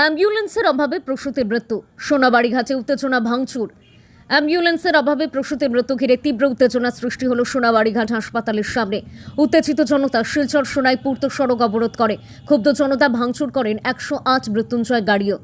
অ্যাম্বুলেন্সের অভাবে প্রসূতির মৃত্যু। সোনাবাড়িঘাটে উত্তেজনা ভাঙচুর। অ্যাম্বুলেন্সের অভাবে প্রসূতির মৃত্যু ঘিরে তীব্র উত্তেজনা সৃষ্টি হল সোনাবাড়িঘাট হাসপাতালের সামনে। উত্তেজিত জনতা শিলচর সোনায় পূর্ত সড়ক অবরোধ করে। ক্ষুব্ধ জনতা ভাঙচুর করেন একশো আট মৃত্যুঞ্জয় গাড়িও।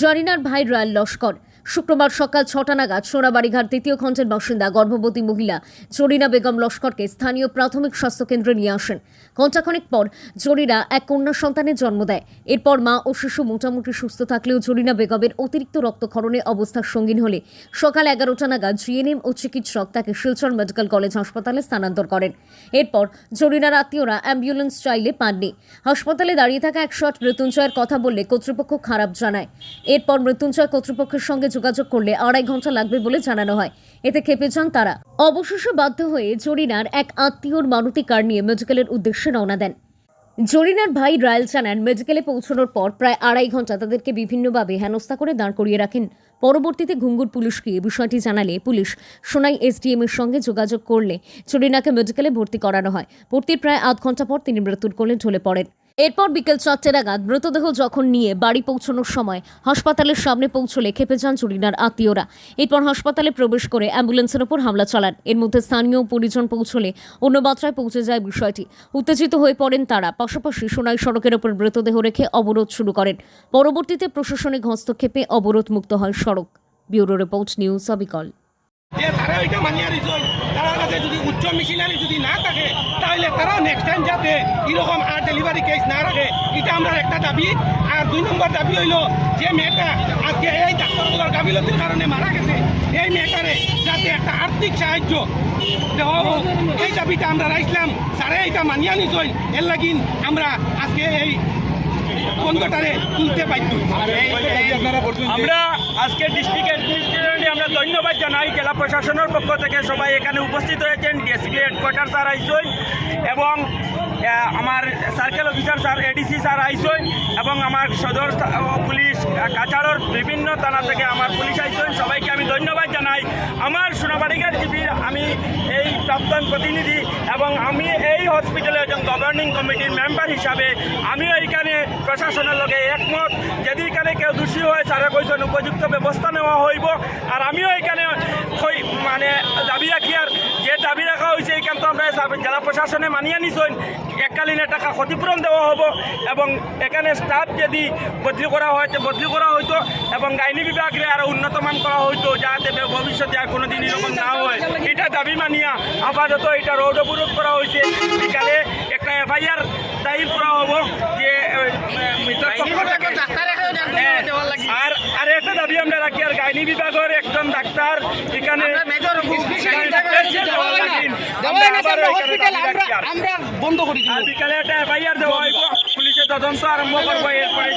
জরিনার ভাই রয়্যাল লস্কর। শুক্রবার সকাল ছটা নাগাদ সোনাবাড়িঘাট দ্বিতীয় খণ্ডের বাসিন্দা, গর্ভবতী মহিলা জরিনা বেগম লস্করকে স্থানীয় প্রাথমিক স্বাস্থ্যকেন্দ্রে নিয়ে আসেন। ঘণ্টাখানেক পর জরিনা এক কন্যা সন্তানের জন্ম দেয়। এরপর মা ও শিশু মোটামুটি সুস্থ থাকলেও জরিনা বেগমের অতিরিক্ত রক্তক্ষরণে অবস্থা সঙ্গীন হলে সকাল এগারোটা নাগাদ জিএনএম ও চিকিৎসক তাকে শিলচর মেডিকেল কলেজ হাসপাতালে স্থানান্তর করেন। এরপর জরিনার আত্মীয়রা অ্যাম্বুলেন্স চাইলে পাননি হাসপাতালে দাঁড়িয়ে থাকা একশো আট মৃত্যুঞ্জয়ের কথা বললে কর্তৃপক্ষ খারাপ জানায়। এরপর মৃত্যুঞ্জয় কর্তৃপক্ষের সঙ্গে যোগাযোগ করলে আড়াই ঘণ্টা লাগবে বলে জানানো হয়। এতে খেপে যান তারা। অবশেষে বাধ্য হয়ে জরিনার এক আত্মীয়র মারুতি কার নিয়ে মেডিকেলের উদ্দেশ্যে রওনা দেন। জরিনার ভাই রায়েল জানান, মেডিকেলে পৌঁছানোর পর প্রায় আড়াই ঘণ্টা তাদেরকে বিভিন্নভাবে হেনস্থা করে দাঁড় করিয়ে রাখেন। পরবর্তীতে ঘুঙ্গুর পুলিশকে বিষয়টি জানালে পুলিশ সোনাই এসডিএম এর সঙ্গে যোগাযোগ করলে জরিনাকে মেডিকেলে ভর্তি করানো হয়। ভর্তির প্রায় আধ ঘণ্টা পর তিনি মৃত্যুর কোলে ঢলে পড়েন। এরপর বিকেল চারটে নাগাদ মৃতদেহ যখন নিয়ে বাড়ি পৌঁছানোর সময় হাসপাতালের সামনে পৌঁছলে খেপে যান জরিনার আত্মীয়রা। এরপর হাসপাতালে প্রবেশ করে অ্যাম্বুলেন্সের ওপর হামলা চালান। এর মধ্যে স্থানীয় পরিজন পৌঁছলে অন্য মাত্রায় পৌঁছে যায় বিষয়টি। উত্তেজিত হয়ে পড়েন তারা। পাশাপাশি সোনাই সড়কের ওপর মৃতদেহ রেখে অবরোধ শুরু করেন। পরবর্তীতে প্রশাসনিক হস্তক্ষেপে অবরোধ মুক্ত হয় সড়ক। ব্যুরো রিপোর্ট নিউজ অবিকল। যে তারা ওইটা মানিয়ে দিচ্ছেন তারা কাছে যদি উচ্চ মেশিনারি যদি না থাকে, তাহলে তারা নেক্সট টাইম যাতে এরকম আর ডেলিভারি কেস না রাখে। এটা আমরা একটা দাবি। আর দুই নম্বর দাবি হইল, যে মেয়েটা আজকে এই ডাক্তারগুলোর গাফিলতির কারণে মারা গেছে, এই মেয়েটারে যাতে একটা আর্থিক সাহায্য দেওয়া হোক। এই দাবিটা আমরা রাখলাম স্যারে, এটা মানিয়ে নিছেন এর লাগিন আমরা আজকে এই বন্ধটারে তুলতে বাধ্য আমরা আজকে ডিস্ট্রিক্টের আমরা ধন্যবাদ জানাই। জেলা প্রশাসনের পক্ষ থেকে সবাই এখানে উপস্থিত হয়েছেন। ডিএসপি হেডকোয়ার্টার স্যার এবং আমার circle officer sir ADC sir আইসন এবং আমার সদর পুলিশ কাছাড়ের বিভিন্ন থানা থেকে আমার পুলিশ আইসন সবাইকে আমি ধন্যবাদ জানাই। আমার সোনাবাড়িঘাট জিপির আমি এই প্রাক্তন প্রতিনিধি এবং আমি এই হসপিটালের একজন গভর্নিং কমিটির মেম্বার হিসাবে আমিও এইখানে প্রশাসনের লগে একমত। যদি এখানে কেউ দোষী হয় স্যারে কইছেন উপযুক্ত ব্যবস্থা নেওয়া হইব। আর আমিও এখানে মানে দাবি রাখি আর রাখা হয়েছে এখান তো আমরা জেলা প্রশাসনে মানিয়ে নিছেন এককালীন টাকা ক্ষতিপূরণ দেওয়া হব এবং এখানে স্টাফ যদি বদলি করা হয় তো বদলি করা হইতো এবং আইনি বিভাগের আরও উন্নত মান করা হইতো যাতে ভবিষ্যতে আর কোনোদিন এরকম না হয়। এটা দাবি মানিয়া আপাতত এটা রোড অবরোধ করা হয়েছে বিকালে একটা এফআইআর দায়ের করা হব যে হ্যাঁ, আর আর একটা দাবি আমরা রাখি আর গাইনি বিভাগের একজন ডাক্তার এখানে আমরা বন্ধ করি বিকালে একটা এফআইআর দেওয়া হইব তদন্ত আরম্ভ করব এরপরে